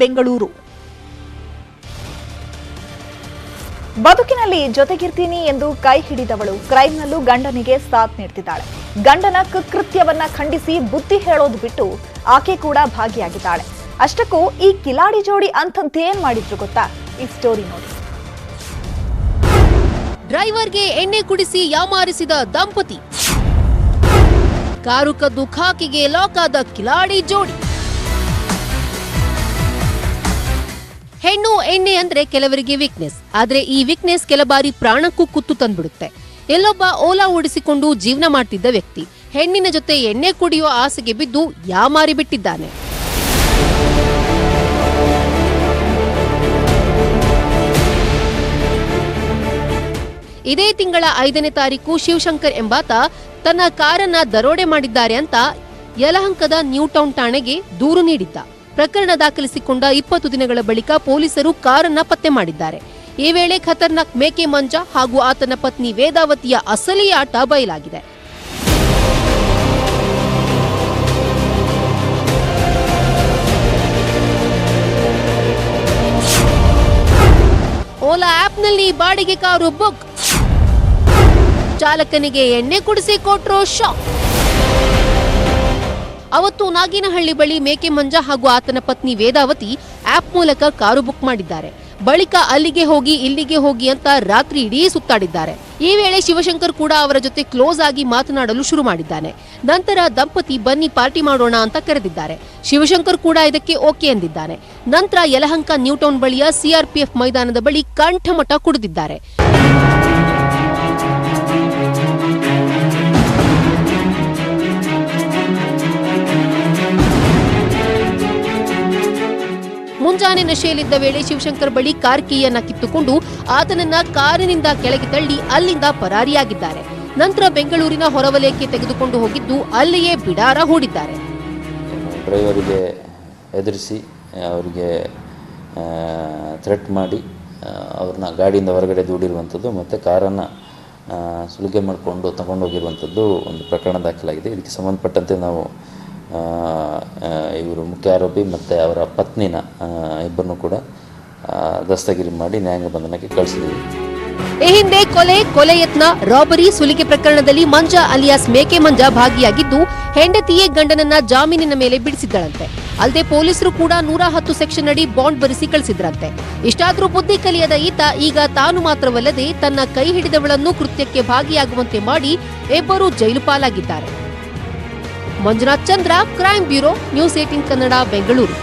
ಬೆಂಗಳೂರು. ಬದುಕಿನಲ್ಲಿ ಜೊತೆಗಿರ್ತೀನಿ ಎಂದು ಕೈ ಹಿಡಿದವಳು ಕ್ರೈಮ್ನಲ್ಲೂ ಗಂಡನಿಗೆ ಸಾಥ್ ನೀಡ್ತಿದ್ದಾಳೆ. ಗಂಡನ ಕುಕೃತ್ಯವನ್ನ ಖಂಡಿಸಿ ಬುದ್ಧಿ ಹೇಳೋದು ಬಿಟ್ಟು ಆಕೆ ಕೂಡ ಭಾಗಿಯಾಗಿದ್ದಾಳೆ. ಅಷ್ಟಕ್ಕೂ ಈ ಕಿಲಾಡಿ ಜೋಡಿ ಅಂಥದ್ದೇನ್ ಮಾಡಿದ್ರು ಗೊತ್ತಾ? ಈ ಸ್ಟೋರಿ ನೋಡಿ. ಡ್ರೈವರ್ಗೆ ಎಣ್ಣೆ ಕುಡಿಸಿ ಯಾಮಾರಿಸಿದ ದಂಪತಿ. ಕಾರು ಕದ್ದು ಖಾಕಿಗೆ ಲಾಕ್ ಆದ ಕಿಲಾಡಿ ಜೋಡಿ. ಹೆಣ್ಣು ಎಣ್ಣೆ ಅಂದ್ರೆ ಕೆಲವರಿಗೆ ವೀಕ್ನೆಸ್ ಆದ್ರೆ ಈ ವೀಕ್ನೆಸ್ ಕೆಲ ಬಾರಿ ಪ್ರಾಣಕ್ಕೂ ಕುತ್ತು ತಂದ್ಬಿಡುತ್ತೆ. ಎಲ್ಲೊಬ್ಬ ಓಲಾ ಓಡಿಸಿಕೊಂಡು ಜೀವನ ಮಾಡ್ತಿದ್ದ ವ್ಯಕ್ತಿ ಹೆಣ್ಣಿನ ಜೊತೆ ಎಣ್ಣೆ ಕುಡಿಯುವ ಆಸೆಗೆ ಬಿದ್ದು ಯಾಮಾರಿ ಬಿಟ್ಟಿದ್ದಾನೆ. ಇದೇ ತಿಂಗಳ ಐದನೇ ತಾರೀಕು ಶಿವಶಂಕರ್ ಎಂಬಾತ ತನ್ನ ಕಾರನ್ನ ದರೋಡೆ ಮಾಡಿದ್ದಾರೆ ಅಂತ ಯಲಹಂಕದ ನ್ಯೂಟೌನ್ ಠಾಣೆಗೆ ದೂರು ನೀಡಿದ್ದ. ಪ್ರಕರಣ ದಾಖಲಿಸಿಕೊಂಡ ಇಪ್ಪತ್ತು ದಿನಗಳ ಬಳಿಕ ಪೊಲೀಸರು ಕಾರನ್ನ ಪತ್ತೆ ಮಾಡಿದ್ದಾರೆ. ಈ ವೇಳೆ ಖತರ್ನಾಕ್ ಮೇಕೆ ಮಂಜ ಹಾಗೂ ಆತನ ಪತ್ನಿ ವೇದಾವತಿಯ ಅಸಲಿ ಆಟ ಬಯಲಾಗಿದೆ. ಓಲಾ ಆಪ್ನಲ್ಲಿ ಬಾಡಿಗೆ ಕಾರು ಬುಕ್. ಚಾಲಕನಿಗೆ ಎಣ್ಣೆ ಕುಡಿಸಿ ಕೊಟ್ರೋ ಶಾಕ್. ಅವತ್ತು ನಾಗಿನಹಳ್ಳಿ ಬಳಿ ಮೇಕೆ ಮಂಜ ಹಾಗೂ ಆತನ ಪತ್ನಿ ವೇದಾವತಿ ಆಪ್ ಮೂಲಕ ಕಾರು ಬುಕ್ ಮಾಡಿದ್ದಾರೆ. ಬಳಿಕ ಅಲ್ಲಿಗೆ ಹೋಗಿ ಇಲ್ಲಿಗೆ ಹೋಗಿ ಅಂತ ರಾತ್ರಿ ಇಡೀ ಸುತ್ತಾಡಿದ್ದಾರೆ. ಈ ವೇಳೆ ಶಿವಶಂಕರ್ ಕೂಡ ಅವರ ಜೊತೆ ಕ್ಲೋಸ್ ಆಗಿ ಮಾತನಾಡಲು ಶುರು ಮಾಡಿದ್ದಾನೆ. ನಂತರ ದಂಪತಿ ಬನ್ನಿ ಪಾರ್ಟಿ ಮಾಡೋಣ ಅಂತ ಕರೆದಿದ್ದಾರೆ. ಶಿವಶಂಕರ್ ಕೂಡ ಇದಕ್ಕೆ ಓಕೆ ಎಂದಿದ್ದಾನೆ. ನಂತರ ಯಲಹಂಕ ನ್ಯೂಟೌನ್ ಬಳಿಯ ಸಿಆರ್ಪಿಎಫ್ ಮೈದಾನದ ಬಳಿ ಕಂಠಮಠ ಕುಡಿದಿದ್ದಾರೆ. ಮುಂಜಾನೆ ನಶೆಯಲ್ಲಿದ್ದ ವೇಳೆ ಶಿವಶಂಕರ್ ಬಳಿ ಕಾರ್ ಕೀಯನ್ನ ಕಿತ್ತುಕೊಂಡು ಆತನನ್ನ ಕಾರಿನಿಂದ ಕೆಳಗೆ ತಳ್ಳಿ ಅಲ್ಲಿಂದ ಪರಾರಿಯಾಗಿದ್ದಾರೆ. ನಂತರ ಬೆಂಗಳೂರಿನ ಹೊರವಲಯಕ್ಕೆ ತೆಗೆದುಕೊಂಡು ಹೋಗಿದ್ದು ಅಲ್ಲಿಯೇ ಬಿಡಾರ ಹೂಡಿದ್ದಾರೆ. ಡ್ರೈವರಿಗೆ ಎದುರಿಸಿ, ಅವರಿಗೆ ಥ್ರೆಟ್ ಮಾಡಿ ಅವ್ರನ್ನ ಗಾಡಿಯಿಂದ ಹೊರಗಡೆ ದೂಡಿರುವಂಥದ್ದು ಮತ್ತು ಕಾರನ್ನು ಸುಲಿಗೆ ಮಾಡಿಕೊಂಡು ತಗೊಂಡೋಗಿರುವಂಥದ್ದು ಒಂದು ಪ್ರಕರಣ ದಾಖಲಾಗಿದೆ. ಇದಕ್ಕೆ ಸಂಬಂಧಪಟ್ಟಂತೆ ನಾವು ಮುಖ್ಯ ಆರೋಪಿ ಮತ್ತು ಅವರ ಪತ್ನಿನ ಇಬ್ಬರನ್ನು ಕೂಡ ದಸ್ತಗಿರಿ ಮಾಡಿ ನ್ಯಾಯಾಂಗ ಬಂಧನಕ್ಕೆ ಕಳಿಸಿದ್ದೀವಿ ಈ ಹಿಂದೆ ಕೊಲೆ ಕೊಲೆ ಯತ್ನ, ರಾಬರಿ, ಸುಲಿಗೆ ಪ್ರಕರಣದಲ್ಲಿ ಮಂಜ ಅಲಿಯಾಸ್ ಮೇಕೆ ಮಂಜ ಭಾಗಿಯಾಗಿದ್ದು, ಹೆಂಡತಿಯೇ ಗಂಡನನ್ನ ಜಾಮೀನಿನ ಮೇಲೆ ಬಿಡಿಸಿದ್ದಳಂತೆ. ಅಲ್ಲದೆ ಪೊಲೀಸರು ಕೂಡ ನೂರ ಹತ್ತು ಸೆಕ್ಷನ್ ಅಡಿ ಬಾಂಡ್ ಬರೆಸಿ ಕಳಿಸಿದ್ರಂತೆ. ಇಷ್ಟಾದ್ರೂ ಬುದ್ಧಿ ಕಲಿಯದ ಈತ ಈಗ ತಾನು ಮಾತ್ರವಲ್ಲದೆ ತನ್ನ ಕೈ ಹಿಡಿದವಳನ್ನು ಕೃತ್ಯಕ್ಕೆ ಭಾಗಿಯಾಗುವಂತೆ ಮಾಡಿ, ಇಬ್ಬರು ಜೈಲು ಪಾಲಾಗಿದ್ದಾರೆ. Manjunath Chandra crime bureau news eighteen Kannada Bengaluru.